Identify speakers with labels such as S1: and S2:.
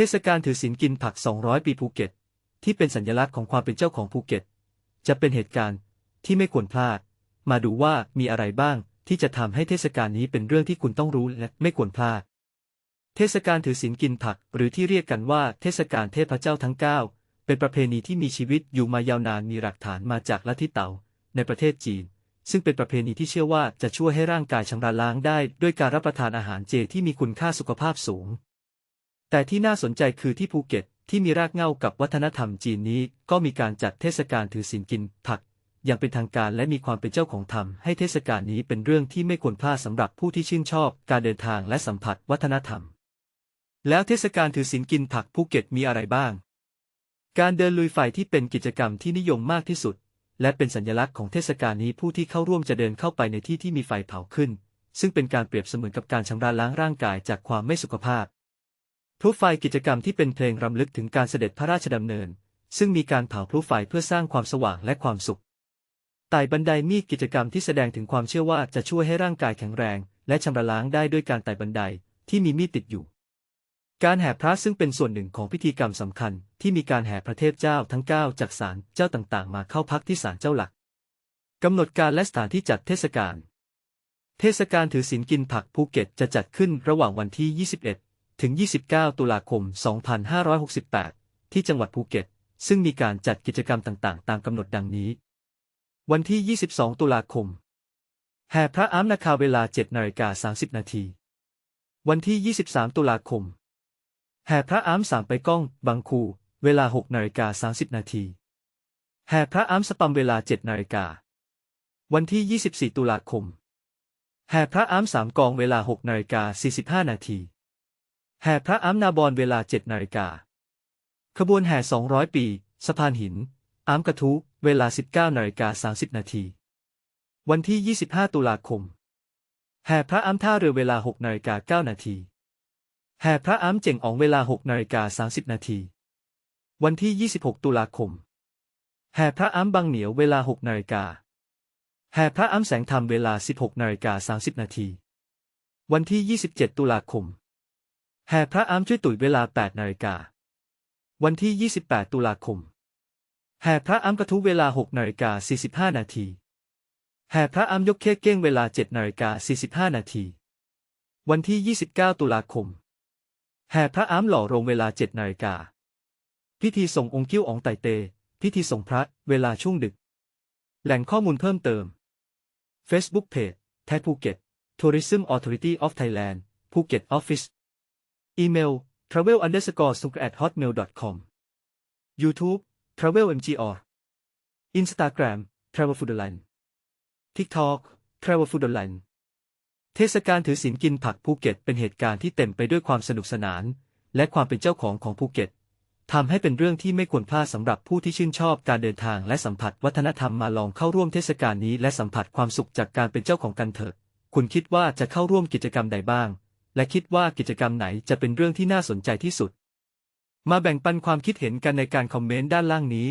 S1: เทศกาลถือศีลกินผัก 200 ปีภูเก็ต ที่เป็นสัญลักษณ์ของความเป็นเจ้าของภูเก็ต จะเป็นเหตุการณ์ที่ไม่ควรพลาด มาดูว่ามีอะไรบ้างที่จะทำให้เทศกาลนี้เป็นเรื่องที่คุณต้องรู้และไม่ควรพลาด เทศกาลถือศีลกินผัก หรือที่เรียกกันว่าเทศกาลเทพเจ้าทั้ง 9 เป็นประเพณีที่มีชีวิตอยู่มายาวนานมีหลักฐานมาจากลัทธิเต๋าในประเทศจีน ซึ่งเป็นประเพณีที่เชื่อว่าจะช่วยให้ร่างกายชำระล้างได้ ด้วยการรับประทานอาหารเจที่มีคุณค่าสุขภาพสูง แต่ที่น่าสนใจคือที่ภูเก็ตที่มีรากเหง้ากับวัฒนธรรมจีนนี้ ก็มีการจัดเทศกาลถือศีลกินผัก อย่างเป็นทางการและมีความเป็นเจ้าของธรรม ให้เทศกาลนี้เป็นเรื่องที่ไม่ควรพลาดสำหรับผู้ที่ชื่นชอบ การเดินทางและสัมผัสวัฒนธรรม แล้วเทศกาลถือศีลกินผักภูเก็ตมีอะไรบ้าง การเดินลุยไฟที่เป็นกิจกรรมที่นิยมมากที่สุด และเป็นสัญลักษณ์ของเทศกาลนี้ผู้ที่เข้าร่วมจะเดินเข้าไปในที่ที่มีไฟเผาขึ้น ซึ่งเป็นการเปรียบเสมือนกับการชำระล้างร่างกายจากความไม่สุขภาพ พลุไฟกิจกรรมที่เป็นเพลงรำลึกถึงการเสด็จพระราชดำเนิน ซึ่งมีการเผาพลุไฟเพื่อสร้างความสว่างและความสุขไต่บันไดมีกิจกรรมที่แสดงถึงความเชื่อว่าจะช่วยให้ร่างกายแข็งแรง และชำระล้างได้ด้วยการไต่บันไดที่มีมีดติดอยู่ การแห่พระซึ่งเป็นส่วนหนึ่งของพิธีกรรมสำคัญ ที่มีการแห่พระเทพเจ้าทั้ง 9 จากศาลเจ้าต่างๆ มาเข้าพักที่ศาลเจ้าหลักกำหนดการและสถานที่จัดเทศกาล เทศกาลถือศีลกินผักภูเก็ตจะจัดขึ้นระหว่างวันที่ 21 ถึง 29 ตุลาคม 2568 ที่จังหวัดภูเก็ต ซึ่งมีการจัดกิจกรรมต่างๆ ตามกำหนดดังนี้ วันที่ 22 ตุลาคม แห่พระอ้ำนาคาเวลา 7นาฬิกา30 นาที วันที่ 23 ตุลาคม แห่พระอ้ำสามไปก้อง บางคู เวลา 6นาฬิกา30 นาที แห่พระอ้ำสปัมเวลา 7นาฬิกา วันที่ 24 ตุลาคม แห่พระอ้ำสามกองเวลา 6นาฬิกา45 นาที แห่พระอ้ำนาบอนเวลา7นาฬิกา ขบวนแห่ 200 ปี สะพานหินอ้ำกระทุ เวลา 19นาฬิกา30 นาที วันที่ 25 ตุลาคม แห่พระอ้ำท่าเรือเวลา 6นาฬิกา9นาที แห่พระอ้ำเจ่งอ๋องเวลา 6นาฬิกา30 นาที วันที่ 26 ตุลาคม แห่พระอ้ำบางเหนียวเวลา 6นาฬิกา แห่พระอ้ำแสงธรรมเวลา 16นาฬิกา30 นาที วันที่ 27 ตุลาคม แห่พระอ้ำช่วยตุ๋ยเวลา 8 นาฬิกา วันที่ 28 ตุลาคม แห่พระอ้ำกระทุเวลา 6 นาฬิกา 45 นาที แห่พระอ้ำยกเค้กเก้งเวลา 7 นาฬิกา 45 นาที วันที่ 29 ตุลาคม แห่พระอ้ำหล่อโรงเวลา 7 นาฬิกา พิธีส่งองค์กิ้วอองไตเต พิธีส่งพระ เวลาช่วงดึก แหล่งข้อมูลเพิ่มเติม Facebook Page แทภูเก็ต Tourism Authority of Thailand ภูเก็ต Office อีเมล travel underscore s u k at hotmail com YouTube travel mgr Instagram travel foodland TikTok travel foodland เทศกาลถือศีลกินผักภูเก็ตเป็นเหตุการณ์ที่เต็มไปด้วยความสนุกสนาน และความเป็นเจ้าของของภูเก็ตทำให้เป็นเรื่องที่ไม่ควรพลาดสำหรับผู้ที่ชื่นชอบการเดินทางและสัมผัสวัฒนธรรมมาลองเข้าร่วมเทศกาลนี้และสัมผัสความสุขจากการเป็นเจ้าของกันเถอะ คุณคิดว่าจะเข้าร่วมกิจกรรมใดบ้าง และคิดว่ากิจกรรมไหนจะเป็นเรื่องที่น่าสนใจที่สุด มาแบ่งปันความคิดเห็นกันในการคอมเมนต์ด้านล่างนี้